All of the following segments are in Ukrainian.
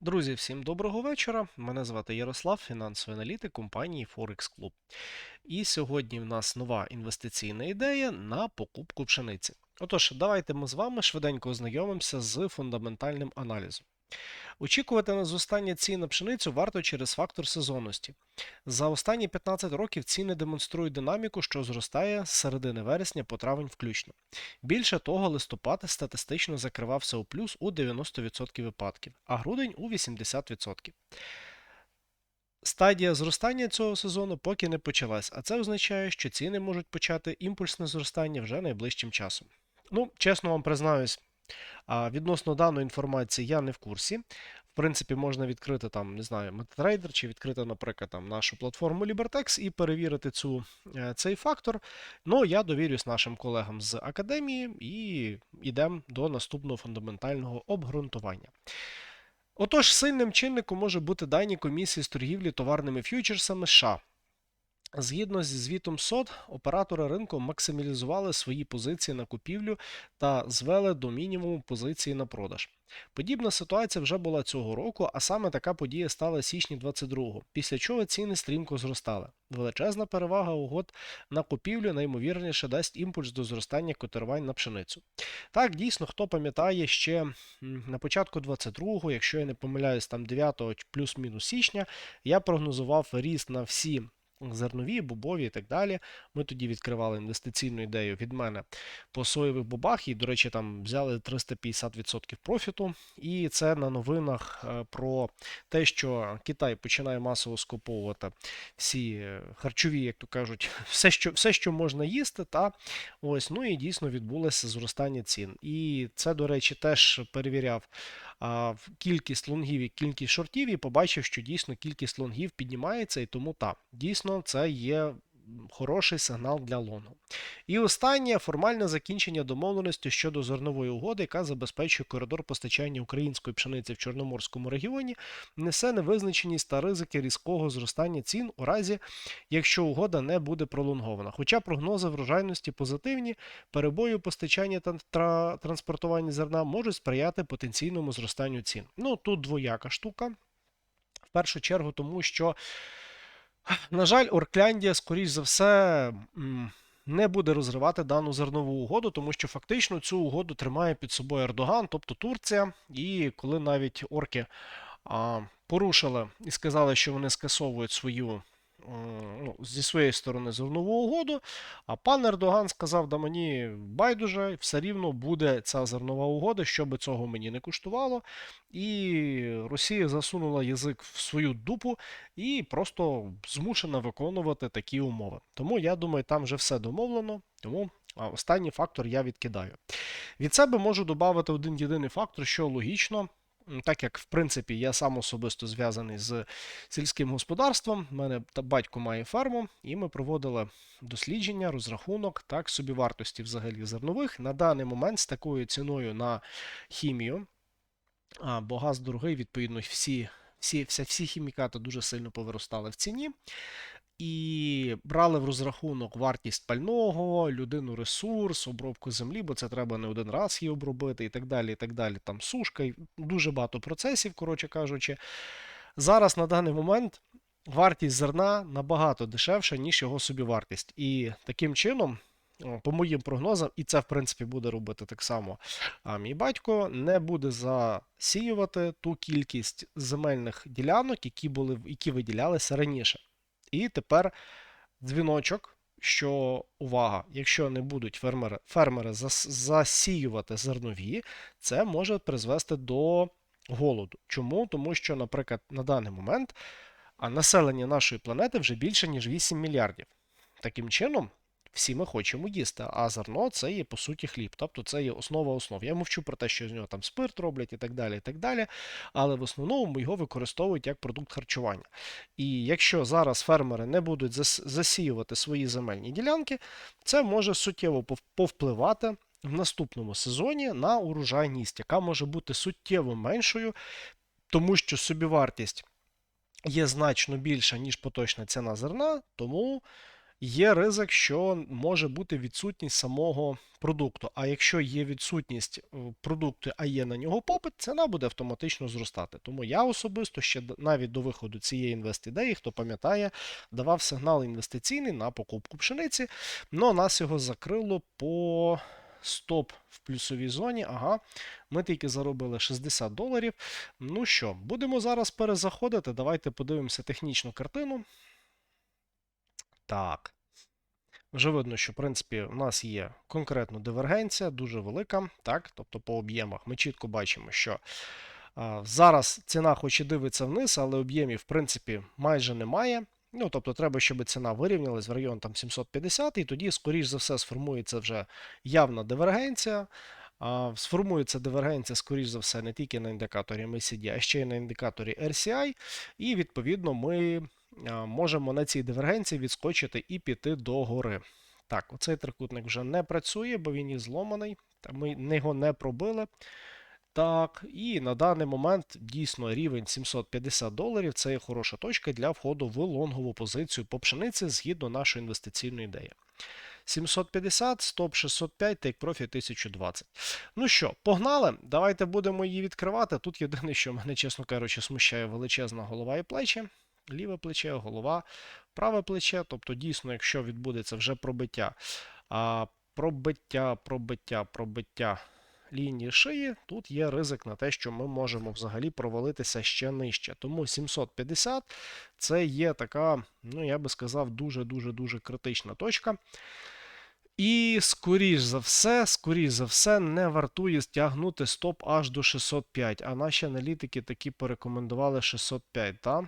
Друзі, всім доброго вечора. Мене звати Ярослав, фінансовий аналітик компанії Forex Club. І сьогодні в нас нова інвестиційна ідея на покупку пшениці. Отож, давайте ми з вами швиденько ознайомимося з фундаментальним аналізом. Очікувати на зростання цін на пшеницю варто через фактор сезонності. За останні 15 років ціни демонструють динаміку, що зростає з середини вересня по травень включно. Більше того, листопад статистично закривався у плюс у 90% випадків, а грудень у 80%. Стадія зростання цього сезону поки не почалась, а це означає, що ціни можуть почати імпульсне зростання вже найближчим часом. Ну, чесно вам признаюсь, а, Відносно даної інформації я не в курсі. В принципі, можна відкрити там, не знаю, MetaTrader чи відкрити, наприклад, там нашу платформу LiberTex і перевірити цю, е, цей фактор. Ну, я довірюсь нашим колегам з академії і йдемо до наступного фундаментального обґрунтування. Отож, сильним чинником може бути дані комісії з торгівлі товарними фьючерсами США. Згідно зі звітом СОД, оператори ринку максималізували свої позиції на купівлю та звели до мінімуму позиції на продаж. Подібна ситуація вже була цього року, а саме така подія стала січні 22-го, після чого ціни стрімко зростали. Величезна перевага угод на купівлю наймовірніше дасть імпульс до зростання котирувань на пшеницю. Так, дійсно, хто пам'ятає ще на початку 22-го, якщо я не помиляюсь, там 9 плюс-мінус січня, я прогнозував ріст на всі зернові, бобові і так далі. Ми тоді відкривали інвестиційну ідею від мене по соєвих бобах, і, до речі, там взяли 350% профіту. І це на новинах е, про те, що Китай починає масово скуповувати всі е, харчові, як то кажуть, все, що все, що можна їсти. Та ось, ну і дійсно відбулося зростання цін. І це, до речі, теж перевіряв кількість лонгів і кількість шортів, і побачив, що дійсно кількість лонгів піднімається, і тому так, дійсно це є хороший сигнал для лонгу. І останнє формальне закінчення домовленості щодо зернової угоди, яка забезпечує коридор постачання української пшениці в Чорноморському регіоні, несе невизначеність та ризики різкого зростання цін у разі, якщо угода не буде пролонгована. Хоча прогнози врожайності позитивні, перебої постачання та транспортування зерна можуть сприяти потенційному зростанню цін. Ну тут двояка штука. В першу чергу, тому що. На жаль, Оркляндія, скоріш за все, не буде розривати дану зернову угоду, тому що фактично цю угоду тримає під собою Ердоган, тобто Турція. І коли навіть орки порушили і сказали, що вони скасовують свою ну, зі своєї сторони зернову угоду. А пан Ердоган сказав, да мені байдуже, все рівно буде ця зернова угода, що би цього мені не коштувало. І Росія засунула язик в свою дупу і просто змушена виконувати такі умови. Тому я думаю, там вже все домовлено. Тому останній фактор я відкидаю. Від себе можу додати один єдиний фактор, що логічно так як в принципі я сам особисто зв'язаний з сільським господарством, в мене батько має ферму, і ми проводили дослідження, розрахунок так, собівартості взагалі зернових на даний момент з такою ціною на хімію. Бо газ дорогий, відповідно, всі всі, всі, всі хімікати дуже сильно повиростали в ціні і брали в розрахунок вартість пального, людину ресурс, обробку землі, бо це треба не один раз її обробити, і так далі. і так далі. Там сушка, і дуже багато процесів, коротше кажучи. Зараз на даний момент вартість зерна набагато дешевша, ніж його собівартість. І таким чином. По моїм прогнозам, і це, в принципі, буде робити так само. А мій батько не буде засіювати ту кількість земельних ділянок, які були, які виділялися раніше. І тепер дзвіночок, що увага, якщо не будуть фермери фермери засіювати зернові, це може призвести до голоду. Чому? Тому що, наприклад, на даний момент населення нашої планети вже більше, ніж 8 мільярдів. Таким чином, всі ми хочемо їсти. А зерно це є по суті хліб, тобто це є основа основ. Я мовчу про те, що з нього там спирт роблять і так далі. і так далі. Але в основному його використовують як продукт харчування. І якщо зараз фермери не будуть засіювати свої земельні ділянки, це може суттєво повпливати. В наступному сезоні на урожайність, яка може бути суттєво меншою, тому що собівартість є значно більша, ніж поточна ціна зерна, тому є ризик, що може бути відсутність самого продукту. А якщо є відсутність е, продукту, а є на нього попит, ціна буде автоматично зростати. Тому я особисто ще навіть до виходу цієї інвестідеї, хто пам'ятає, давав сигнал інвестиційний на покупку пшениці. але нас його закрило по стоп в плюсовій зоні. Ага, ми тільки заробили 60 доларів. Ну що, будемо зараз перезаходити. Давайте подивимося технічну картину. Так. Вже видно, що в принципі у нас є конкретно дивергенція, дуже велика. Так, тобто по об'ємах ми чітко бачимо, що а, зараз ціна хоч і дивиться вниз, але об'ємів, в принципі, майже немає. Ну, тобто, треба, щоб ціна вирівнялась в район там 750, і тоді, скоріш за все, сформується вже явна дивергенція. Сформується дивергенція, скоріш за все, не тільки на індикаторі MACD, а ще й на індикаторі RCI. І відповідно ми можемо на цій дивергенції відскочити і піти до гори. Так, оцей трикутник вже не працює, бо він і зломаний. Та ми його не пробили. Так, і на даний момент дійсно рівень 750 доларів це є хороша точка для входу в лонгову позицію по пшениці згідно нашої інвестиційної ідеї. 750, стоп 605, take profit 1020. Ну що, погнали? Давайте будемо її відкривати. Тут єдине, що мене, чесно кажучи, смущає величезна голова і плечі. Ліве плече, голова, праве плече. Тобто, дійсно, якщо відбудеться вже пробиття, а, пробиття, пробиття, пробиття лінії шиї, тут є ризик на те, що ми можемо взагалі провалитися ще нижче. Тому 750 це є така, ну я би сказав, дуже-дуже дуже критична точка. І, скоріш за все, скоріш за все, не вартує стягнути стоп аж до 605. А наші аналітики такі порекомендували 605. так?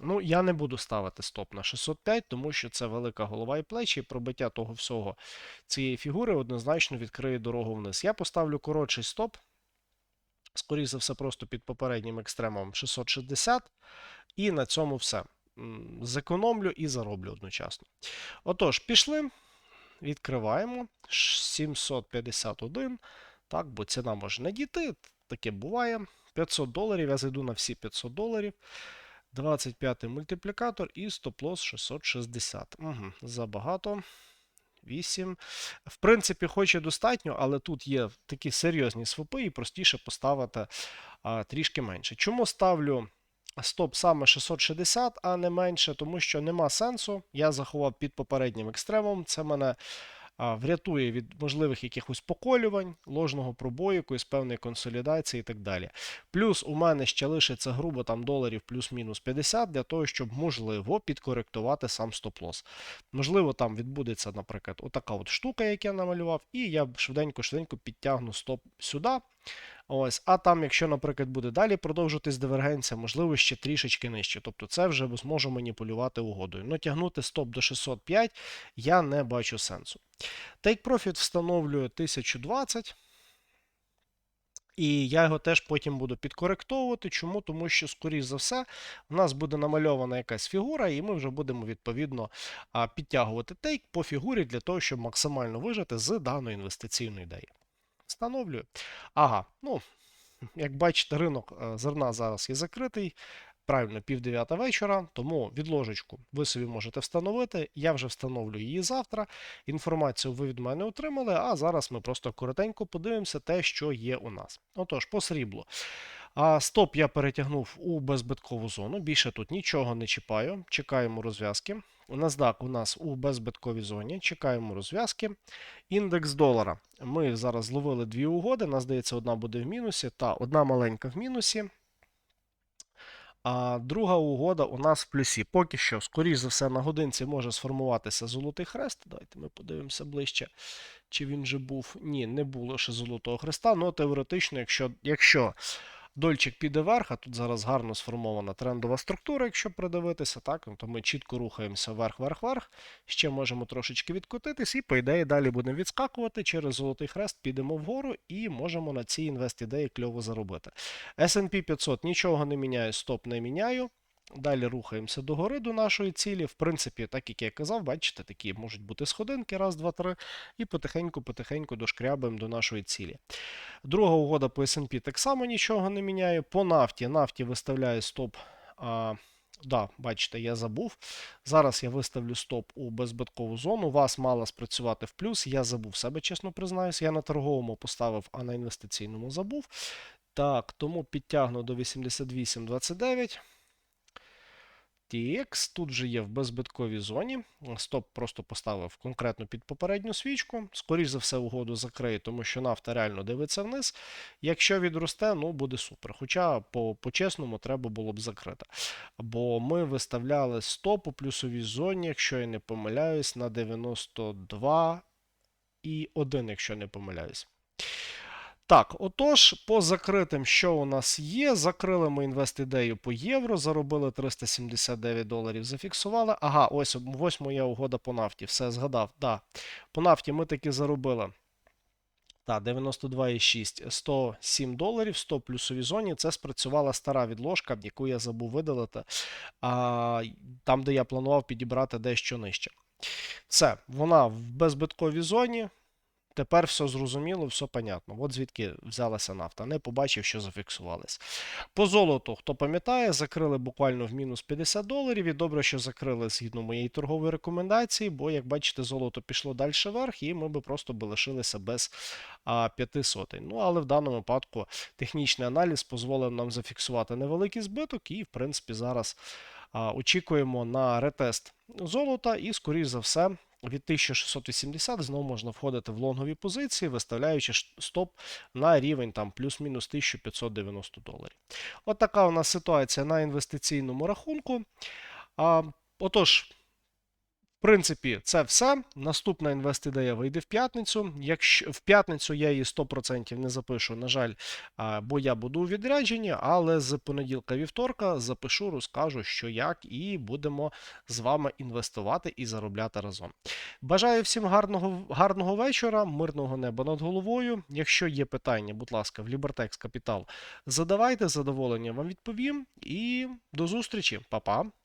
Ну, я не буду ставити стоп на 605, тому що це велика голова і плечі, і пробиття того всього цієї фігури однозначно відкриє дорогу вниз. Я поставлю коротший стоп. Скоріше за все, просто під попереднім екстремом 660. І на цьому все. Зекономлю і зароблю одночасно. Отож, пішли. Відкриваємо 751. Так, бо ціна може не дійти. Таке буває. 500 доларів. Я зайду на всі 500 доларів. 25 мультиплікатор і стоп-лосс 660. Угу, Забагато. 8. В принципі, хоч і достатньо, але тут є такі серйозні свопи, і простіше поставити а, трішки менше. Чому ставлю стоп саме 660, а не менше? Тому що нема сенсу. Я заховав під попереднім екстремом. Це мене врятує від можливих якихось поколювань, ложного пробою, якоїсь певної консолідації і так далі. Плюс у мене ще лишиться грубо там доларів плюс-мінус 50 для того, щоб можливо підкоректувати сам стоп-лосс. Можливо, там відбудеться, наприклад, отака от штука, яку я намалював, і я швиденько-швиденько підтягну стоп сюди. Ось, А там, якщо, наприклад, буде далі продовжуватись дивергенція, можливо, ще трішечки нижче. Тобто це вже зможу маніпулювати угодою. Но тягнути стоп до 605 я не бачу сенсу. Take Profit встановлюю 1020. І я його теж потім буду підкоректовувати. Чому? Тому що, скоріш за все, в нас буде намальована якась фігура, і ми вже будемо відповідно підтягувати тейк по фігурі для того, щоб максимально вижити з даної інвестиційної ідеї. Встановлюю. Ага, ну, як бачите, ринок е, зерна зараз є закритий. Правильно, пів дев'ята вечора, тому відложечку ви собі можете встановити. Я вже встановлю її завтра. Інформацію ви від мене отримали, а зараз ми просто коротенько подивимося те, що є у нас. Отож, по сріблу. А стоп я перетягнув у беззбиткову зону. Більше тут нічого не чіпаю. Чекаємо розв'язки. NASDAQ у нас у беззбитковій зоні. Чекаємо розв'язки. Індекс долара. Ми зараз зловили дві угоди. Нас здається, одна буде в мінусі, та одна маленька в мінусі. А друга угода у нас в плюсі. Поки що, скоріш за все, на годинці може сформуватися золотий хрест. Давайте ми подивимося ближче, чи він вже був. Ні, не було ще золотого хреста. Ну, теоретично, якщо якщо дольчик піде вверх, а тут зараз гарно сформована трендова структура, якщо придивитися, так, ну, то ми чітко рухаємося вверх-вверх-вверх. Ще можемо трошечки відкотитись, і, по ідеї, далі будемо відскакувати. Через золотий хрест підемо вгору і можемо на цій інвест-ідеї кльово заробити. SP 500 нічого не міняю, стоп не міняю. Далі рухаємося догори до нашої цілі. В принципі, так як я казав, бачите, такі можуть бути сходинки, раз, два, три, і потихеньку-потихеньку дошкрябаємо до нашої цілі. Друга угода по S&P так само нічого не міняє. По нафті нафті виставляє стоп а, Да, бачите, я забув. Зараз я виставлю стоп у беззбиткову зону. Вас мала спрацювати в плюс. Я забув себе, чесно признаюсь. Я на торговому поставив, а на інвестиційному забув. Так, тому підтягну до 88.29. TX тут вже є в беззбитковій зоні. Стоп просто поставив конкретно під попередню свічку. Скоріше за все, угоду закриє, тому що нафта реально дивиться вниз. Якщо відросте, ну буде супер. Хоча по- по-чесному треба було б закрити. Бо ми виставляли стоп у плюсовій зоні, якщо я не помиляюсь, на 92 і 1, якщо не помиляюсь. Так, отож, по закритим, що у нас є? Закрили ми інвест-ідею по євро, заробили 379 доларів, зафіксували. Ага, ось ось моя угода по нафті. Все, згадав. Да. По нафті ми таки заробили. Так, 92,6, 107 доларів, 100 в плюсовій зоні. Це спрацювала стара відложка, яку я забув видалити, а, там, де я планував підібрати дещо нижче. Все, вона в беззбитковій зоні. Тепер все зрозуміло, все понятно. От звідки взялася нафта. Не побачив, що зафіксувалось. По золоту, хто пам'ятає, закрили буквально в мінус 50 доларів. І добре, що закрили згідно моєї торгової рекомендації, бо, як бачите, золото пішло далі вверх, і ми би просто би лишилися без а, 5 сотень. Ну, але в даному випадку технічний аналіз дозволив нам зафіксувати невеликий збиток, і, в принципі, зараз а, очікуємо на ретест золота, і, скоріш за все, від 1680 знову можна входити в лонгові позиції, виставляючи стоп на рівень там плюс-мінус 1590 доларів. От така у нас ситуація на інвестиційному рахунку. А, отож, в принципі, це все. Наступна інвест-ідея вийде в п'ятницю. Якщо в п'ятницю я її 100% не запишу, на жаль, бо я буду у відрядженні, але з понеділка вівторка запишу, розкажу, що як, і будемо з вами інвестувати і заробляти разом. Бажаю всім гарного, гарного вечора, мирного неба над головою. Якщо є питання, будь ласка, в Libertex Capital задавайте, з задоволенням вам відповім. І до зустрічі, Па-па!